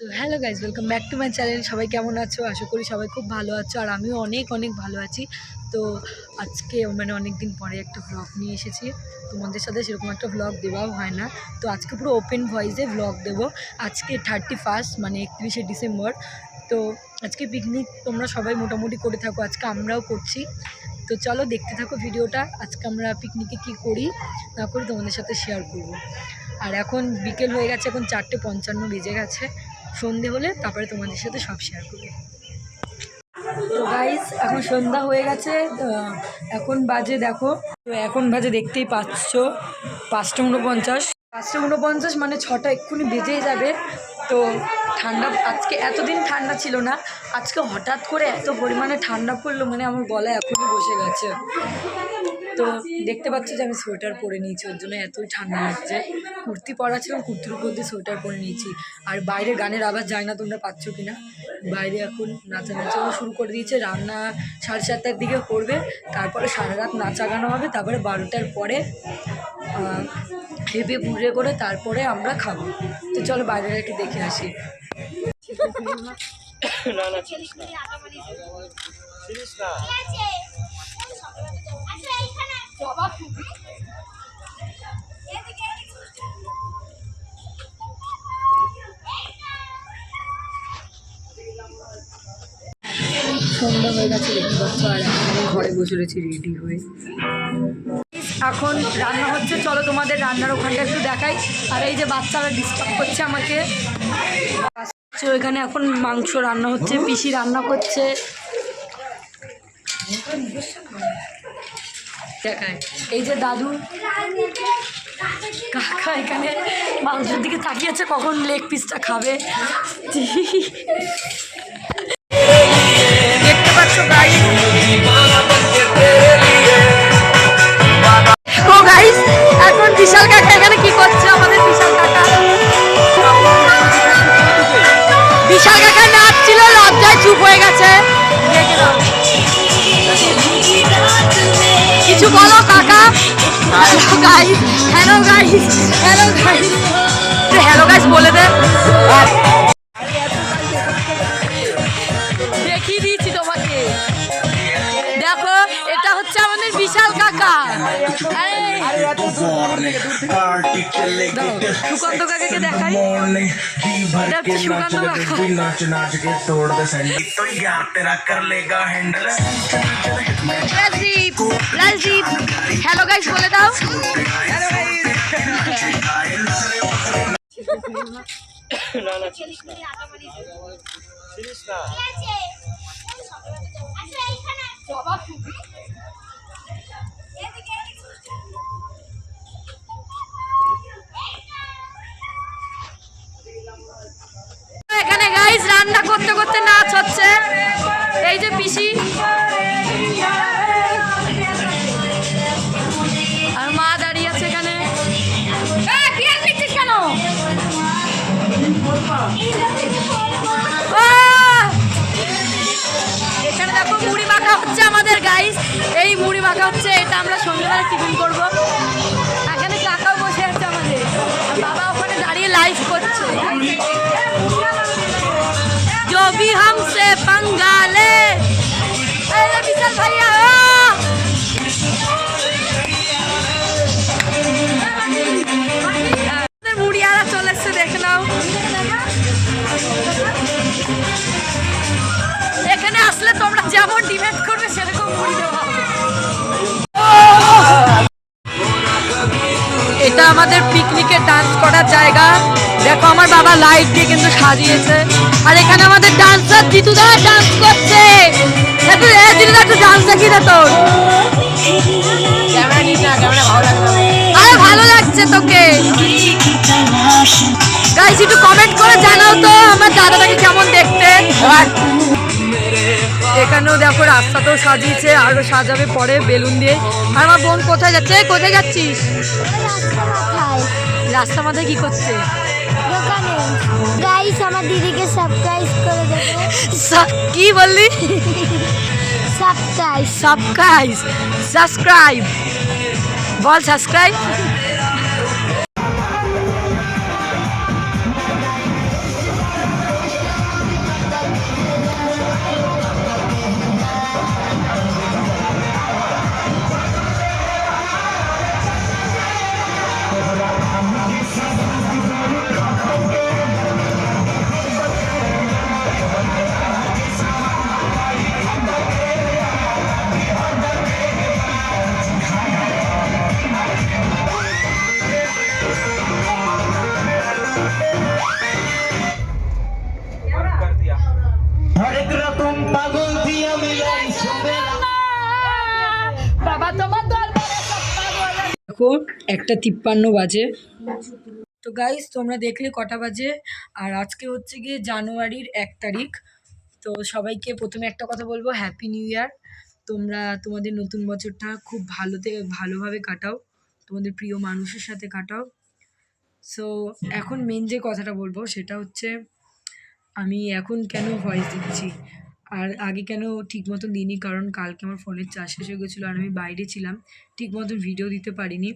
তো hello guys welcome back to my channel. সবাই কেমন আছো? আশা করি সবাই খুব ভালো আছো, আর আমিও অনেক অনেক ভালো আছি। তো আজকে মানে অনেক দিন পরে একটা ভ্লগ নিয়ে এসেছি। তোমাদের সাথে সেরকম একটা ভ্লগ দেওয়াও হয় না। তো আজকে পুরো ওপেন ভয়েসে ভ্লগ দেবো। আজকে থার্টি ফার্স্ট মানে একত্রিশে ডিসেম্বর। তো আজকে পিকনিক তোমরা সবাই মোটামুটি করে থাকো, আজকে আমরাও করছি। তো চলো দেখতে থাকো ভিডিওটা, আজকে আমরা পিকনিকে কি করি, না করি তোমাদের সাথে শেয়ার করব। আর এখন বিকেল হয়ে গেছে, এখন চারটে পঞ্চান্ন বেজে গেছে। সন্ধে হলে তারপরে তোমাদের সাথে সব শেয়ার করবে তো গাইস এখন সন্ধ্যা হয়ে গেছে এখন বাজে দেখো, তো এখন বাজে দেখতেই পাচ্ছ, পাঁচটা উনপঞ্চাশ। পাঁচটা উনপঞ্চাশ মানে ছটা এক্ষুনি বেজেই যাবে, তো ঠান্ডা, আজকে এতদিন ঠান্ডা ছিল না, আজকে হঠাৎ করে এত পরিমাণে ঠান্ডা পড়ল মানে আমার গলায় এখনই বসে গেছে। তো দেখতে পাচ্ছ যে আমি সোয়েটার পরে নিয়েছি ওর জন্য এতই ঠান্ডা লাগছে। কুর্তি পরা ছিল কুর্তির উপর দিয়ে সোয়েটার পরে নিয়েছি। আর বাইরে গানের আওয়াজ যায় না তোমরা পাচ্ছ কি না বাইরে এখন নাচানাচিও শুরু করে দিয়েছে রান্না সাড়ে সাতটার দিকে করবে তারপরে সারা রাত নাচা গানো হবে তারপরে বারোটার পরে আহ, হেবে পুড়ে করে তারপরে আমরা খাব। তো চলো বাইরে একটু দেখে আসি। না না চিনিস না। সন্ধ্যা হয়ে গেছে আর এখন ঘরে বসে রয়েছি রেডি হয়ে। এখন রান্না হচ্ছে, চলো তোমাদের রান্নার ওখানটা একটু দেখাই। আর এই যে বাচ্চারা ডিস্টার্ব করছে আমাকে। তো এখানে এখন মাংস রান্না হচ্ছে, পিসি রান্না করছে। দেখায়। এই যে দাদু, কাকা এখানে মাংসের দিকে তাকিয়েছে, কখন লেগ পিসটা খাবে। দেখতে পাচ্ছ গাড়ি বলো কাকা hello guys hello guys hello guys hello guys বলে দে দেখিয়ে দিয়েছি তোমাকে সুকান্ত কাকাকে দেখাই এটা হচ্ছে সুকান্ত কাকা রাজদীপ রাজদীপ হ্যালো গাইস বলে দাও না না চিনিস না চিনিস না এই যে পিসি যেমন ডিমান্ড করবে সেরকম মুড়ি দেওয়া এটা আমাদের পিকনিকে ডান্স করার জায়গা। দেখো আমার বাবা লাইট দিয়ে কিন্তু সাজিয়েছে। আর এখানে আমাদের ডান্সার জিতুদা ডান্স করছে। জিতুদা একটু ডান্স দেখি না তোর আরে ভালো লাগছে তোকে। গাইস একটু কমেন্ট করে জানাও তো আমার দাদাটাকে কেমন দেখতে। এখানেও দেখো রাস্তাতেও সাজিয়েছে আরও সাজাবে পরে বেলুন দিয়ে। আর আমার বোন কোথায় যাচ্ছে? কোথায় যাচ্ছিস? রাস্তা মাথায় কি করছে? গাইস আমার দিদিকে সাবস্ক্রাইব করে দেবো। কি বললি? সাবস্ক্রাইব সাবস্ক্রাইব সাবস্ক্রাইব বল সাবস্ক্রাইব দেখো একটা তিপ্পান্ন বাজে। তো গাইস তোমরা দেখলে কটা বাজে? আর আজকে হচ্ছে গিয়ে জানুয়ারির এক তারিখ। তো সবাইকে প্রথমে একটা কথা বলব হ্যাপি নিউ ইয়ার তোমরা তোমাদের নতুন বছরটা খুব ভালোতে ভালোভাবে কাটাও। তোমাদের প্রিয় মানুষের সাথে কাটাও। সো এখন মেন যে কথাটা বলব, সেটা হচ্ছে আমি এখন কেন ভয়েস দিচ্ছি? আর আগে কেন ঠিক মতো দিইনি? কারণ কালকে আমার ফোনের চার্জ শেষ হয়ে গেছিল আর আমি বাইরে ছিলাম। ঠিক মতন ভিডিও দিতে পারিনি।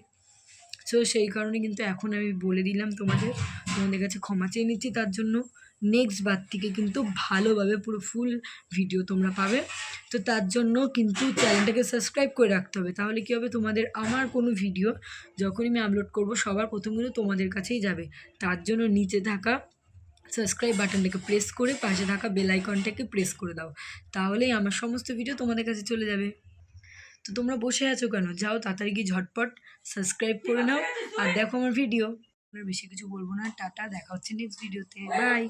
সো সেই কারণে কিন্তু এখন আমি বলে দিলাম তোমাদের। তোমাদের কাছে ক্ষমা চেয়ে নিচ্ছি। তার জন্য নেক্সট বার থেকে কিন্তু ভালোভাবে পুরো ফুল ভিডিও তোমরা পাবে। তো তার জন্য কিন্তু চ্যানেলটাকে সাবস্ক্রাইব করে রাখতে হবে। তাহলে কী হবে? তোমাদের আমার কোনো ভিডিও যখনই আমি আপলোড করব, সবার প্রথম কিন্তু তোমাদের কাছেই যাবে। তার জন্য নিচে থাকা সাবস্ক্রাইব বাটনটাকে প্রেস করে পাশে থাকা বেল আইকনটাকে প্রেস করে দাও। তাহলেই আমার সমস্ত ভিডিও তোমাদের কাছে চলে যাবে। তো তোমরা বসে আছো কেন? যাও তাড়াতাড়ি গিয়ে ঝটপট সাবস্ক্রাইব করে নাও আর দেখো আমার ভিডিও বেশি কিছু বলব না। টাটা, দেখা হচ্ছে নেক্সট ভিডিওতে বাই